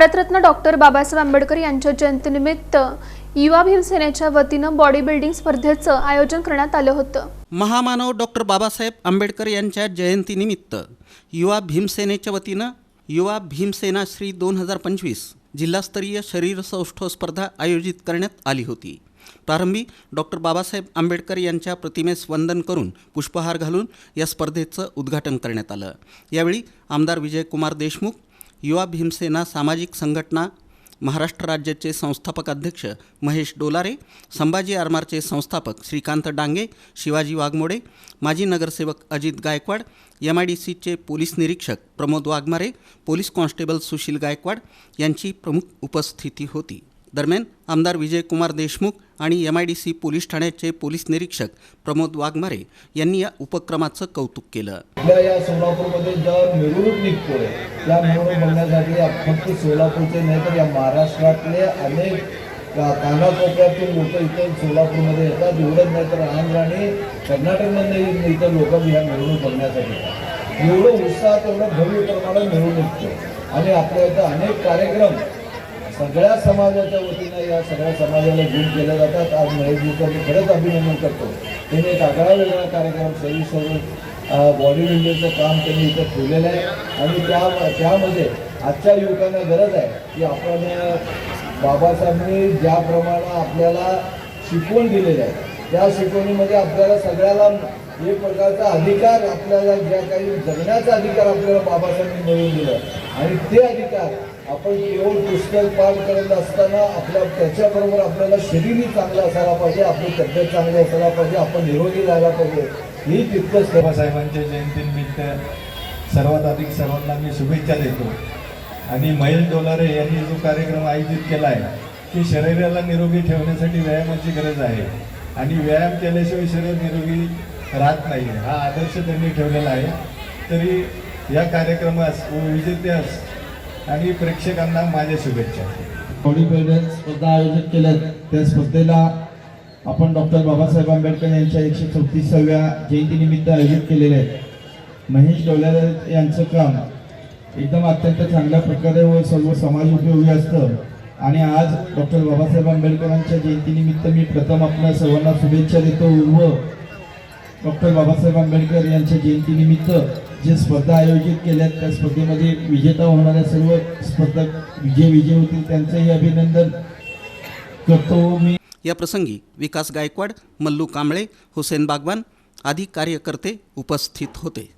Bharat Ratna doctor Babasaheb Ambedkar यांच्या जयंतीनिमित्त युवा भीमसेनेच्या वतीनं बॉडी बिल्डिंग स्पर्धेचं आयोजन करण्यात आलं होतं. महामानव डॉक्टर बाबासाहेब आंबेडकर यांच्या जयंतीनिमित्त युवा भीमसेनेच्या वतीनं युवा भीमसेना श्री दोन हजार पंचवीस जिल्हास्तरीय शरीर सौष्ठव स्पर्धा आयोजित करण्यात आली होती. प्रारंभी डॉक्टर बाबासाहेब आंबेडकर यांच्या प्रतिमेस वंदन करून पुष्पहार घालून या स्पर्धेचं उद्घाटन करण्यात आलं. यावेळी आमदार विजयकुमार देशमुख युवा भीमसेना सामाजिक संघटना महाराष्ट्र राज्याचे संस्थापक अध्यक्ष महेश डोलारे संभाजी आरमारचे संस्थापक श्रीकांत डांगे शिवाजी वाघमोडे माजी नगरसेवक Ajit Gaikwad M I D सीचे पोलीस निरीक्षक प्रमोद वाघमारे पोलीस कॉन्स्टेबल सुशील गायकवाड यांची प्रमुख उपस्थिती होती. दरम्यान आमदार विजयकुमार देशमुख आणि M I D C police ठाण्याचे पोलीस निरीक्षक प्रमोद वाघमारे यांनी या उपक्रमाचं कौतुक केलं. आपल्या या सोलापूरमध्ये ज्या मिरवणूक निघतोय. त्या मिरवणूक बघण्यासाठी फक्त सोलापूरचे नाही तर या महाराष्ट्रातले अनेक कानाकोपऱ्यातून लोक इथे सोलापूरमध्ये येतात. एवढंच नाही तर आंध्र आणि कर्नाटकमध्ये इथं लोक या मिरवणूक बघण्यासाठी एवढं उत्साह एवढं भव्य प्रमाणात मिळून निघतो आणि आपल्या इथं अनेक कार्यक्रम सगळ्या समाजाच्या वतीनं या सगळ्या समाजाला गुण केल्या जातात. आज महेशजीचं मी खरंच अभिनंदन करतो. त्यांनी एक आगळा वेगळा कार्यक्रम सव्वीस बॉडी बिल्डिंगचं काम त्यांनी इथं ठेवलेलं आहे. आणि त्या त्यामध्ये आजच्या युवकांना गरज आहे की आपण बाबासाहेबांनी ज्याप्रमाणे आपल्याला शिकवण दिलेलं आहे त्या शिकवणीमध्ये आपल्याला सगळ्याला एक प्रकारचा अधिकार आपल्याला ज्या काही जगण्याचा अधिकार आपल्याला बाबासाहेबांनी मिळवून दिलं आणि ते अधिकार आपण केवळ पुस्तक पाठ करत असताना आपल्या त्याच्याबरोबर आपल्याला शरीरही चांगलं असायला पाहिजे आपली तब्येत चांगली असायला पाहिजे आपण निरोगी राहायला पाहिजे. ही तितकंच बाबासाहेबांच्या जयंतीनिमित्त सर्वात अधिक सर्वांना मी शुभेच्छा देतो. आणि महेश डोलारे यांनी जो कार्यक्रम आयोजित केला आहे की शरीराला निरोगी ठेवण्यासाठी व्यायामाची गरज आहे. आणि व्यायाम केल्याशिवाय शरीर निरोगी राहत नाही हा आदर्श त्यांनी ठेवलेला आहे. तरी या कार्यक्रमास विजेत्यास आणि प्रेक्षकांना माझ्या शुभेच्छा. थोडी बिल्डर स्पर्धा आयोजित केल्या त्या स्पर्धेला आपण डॉक्टर बाबासाहेब आंबेडकर यांच्या एकशे चौतीसाव्या जयंतीनिमित्त आयोजित केलेले आहेत. महेश डोलारे यांचं काम एकदम अत्यंत चांगल्या प्रकारे व सर्व समाज उपयोगी असतं. आणि आज डॉक्टर बाबासाहेब आंबेडकरांच्या जयंतीनिमित्त मी प्रथम आपल्या सर्वांना शुभेच्छा देतो व डॉक्टर बाबासाहेब आंबेडकर यांच्या जयंतीनिमित्त जे स्पर्धा आयोजित केल्या त्या स्पर्धेमध्ये विजेता होणाऱ्या सर्व स्पर्धक विजय विजय होतील त्यांचंही अभिनंदन करतो मी. या प्रसंगी विकास गायकवाड मल्लू कांबळे हुसेन बागवान आदी कार्यकर्ते उपस्थित होते.